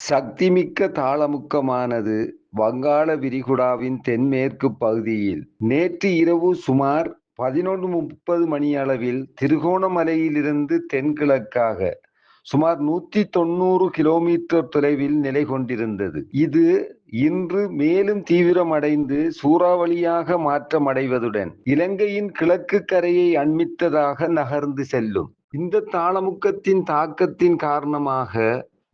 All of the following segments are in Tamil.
சக்திமிக்க தாளமுக்கமானது வங்காள விரிகுடாவின் தென்மேற்கு பகுதியில். நேற்று இரவு சுமார் பதினொன்று முப்பது மணியளவில் திருகோணமலையிலிருந்து தென்கிழக்காக சுமார் நூற்றி தொண்ணூறு கிலோமீட்டர் தொலைவில் நிலை கொண்டிருந்தது. இது இன்று மேலும் தீவிரமடைந்து சூறாவளியாக மாற்றமடைவதுடன் இலங்கையின் கிழக்கு கரையை அண்மித்ததாக நகர்ந்து செல்லும். இந்த தாளமுக்கத்தின் தாக்கத்தின் காரணமாக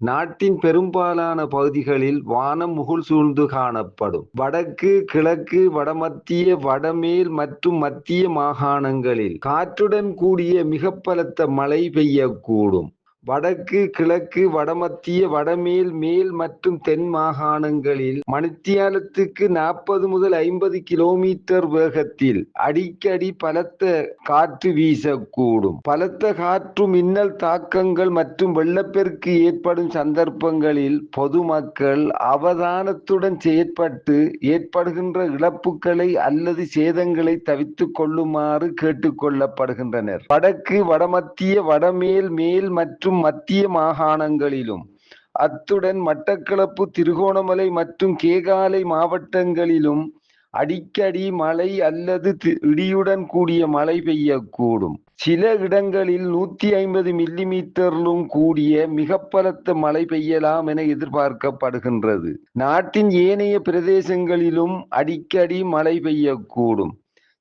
நாட்டின் பெரும்பாலான பகுதிகளில் வானம் முகுள் சூழ்ந்து காணப்படும். வடக்கு கிழக்கு வடமத்திய வடமேல் மற்றும் மத்திய மாகாணங்களில் காற்றுடன் கூடிய மிக பலத்த மழை பெய்யக்கூடும். வடக்கு கிழக்கு வடமத்திய வடமேல் மேல் மற்றும் தென் மாகாணங்களில் மணித்தியாலத்துக்கு நாற்பது முதல் ஐம்பது கிலோமீட்டர் வேகத்தில் அடிக்கடி பலத்த காற்று வீசக்கூடும். பலத்த காற்று மின்னல் தாக்கங்கள் மற்றும் வெள்ளப்பெருக்கு ஏற்படும் சந்தர்ப்பங்களில் பொதுமக்கள் அவதானத்துடன் செயற்பட்டு ஏற்படுகின்ற இழப்புகளை அல்லது சேதங்களை தவித்துக் கொள்ளுமாறு கேட்டுக்கொள்ளப்படுகின்றனர் வடக்கு வடமத்திய வடமேல் மேல் மற்றும் மற்றும் மத்திய மாகாணங்களிலும் அத்துடன் மட்டக்களப்பு திருகோணமலை மற்றும் கேகாலை மாவட்டங்களிலும் அடிக்கடி மழை அல்லது இடியுடன் கூடிய மழை பெய்யக்கூடும். சில இடங்களில் நூத்தி ஐம்பது மில்லி மீட்டரிலும் கூடிய மிக பலத்த மழை பெய்யலாம் என எதிர்பார்க்கப்படுகின்றது. நாட்டின் ஏனைய பிரதேசங்களிலும் அடிக்கடி மழை பெய்யக்கூடும்.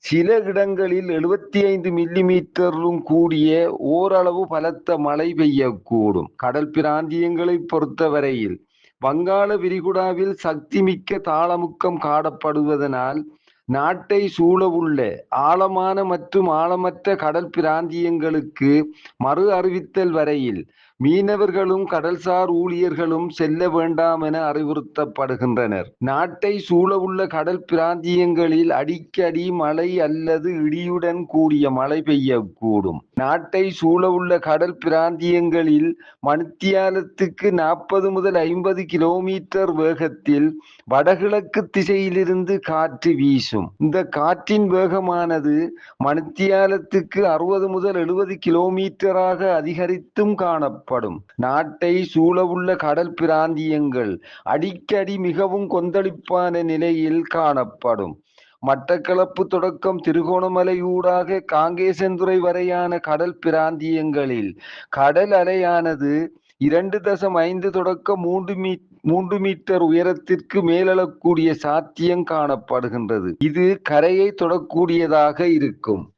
சில இடங்களில் எழுபத்தி ஐந்து மில்லிமீட்டரும் கூடிய ஓரளவு பலத்த மழை பெய்யக்கூடும். கடல் பிராந்தியங்களை பொறுத்தவரையில் வங்காள விரிகுடாவில் சக்தி மிக்க தாளமுக்கம் காணப்படுவதனால் நாட்டை சூழவுள்ள ஆழமான மற்றும் ஆழமற்ற கடல் பிராந்தியங்களுக்கு மறு அறிவித்தல் வரையில் மீனவர்களும் கடல்சார் ஊழியர்களும் செல்ல வேண்டாம் என அறிவுறுத்தப்படுகின்றனர். நாட்டை சூழவுள்ள கடல் பிராந்தியங்களில் அடிக்கடி மழை அல்லது இடியுடன் கூடிய மழை பெய்யக்கூடும். நாட்டை சூழவுள்ள கடல் பிராந்தியங்களில் மணித்தியாலத்துக்கு நாற்பது முதல் ஐம்பது கிலோமீட்டர் வேகத்தில் வடகிழக்கு திசையிலிருந்து காற்று வீசும். இந்த காற்றின் வேகமானது மணித்தியாலத்துக்கு அறுபது முதல் எழுபது கிலோமீட்டராக அதிகரித்தும் காணப்படும். காணப்படும். நாட்டை சூழவுள்ள கடல் பிராந்தியங்கள் அடிக்கடி மிகவும் கொந்தளிப்பான நிலையில் காணப்படும். மட்டக்களப்பு தொடக்கம் திருகோணமலை ஊடாக காங்கேசந்துறை வரையான கடல் பிராந்தியங்களில் கடல் அலையானது இரண்டு தசம் ஐந்து தொடக்க மூன்று மீ மூன்று மீட்டர் உயரத்திற்கு மேலெழக்கூடிய சாத்தியம் காணப்படுகின்றது. இது கரையை தொடக்கூடியதாக இருக்கும்.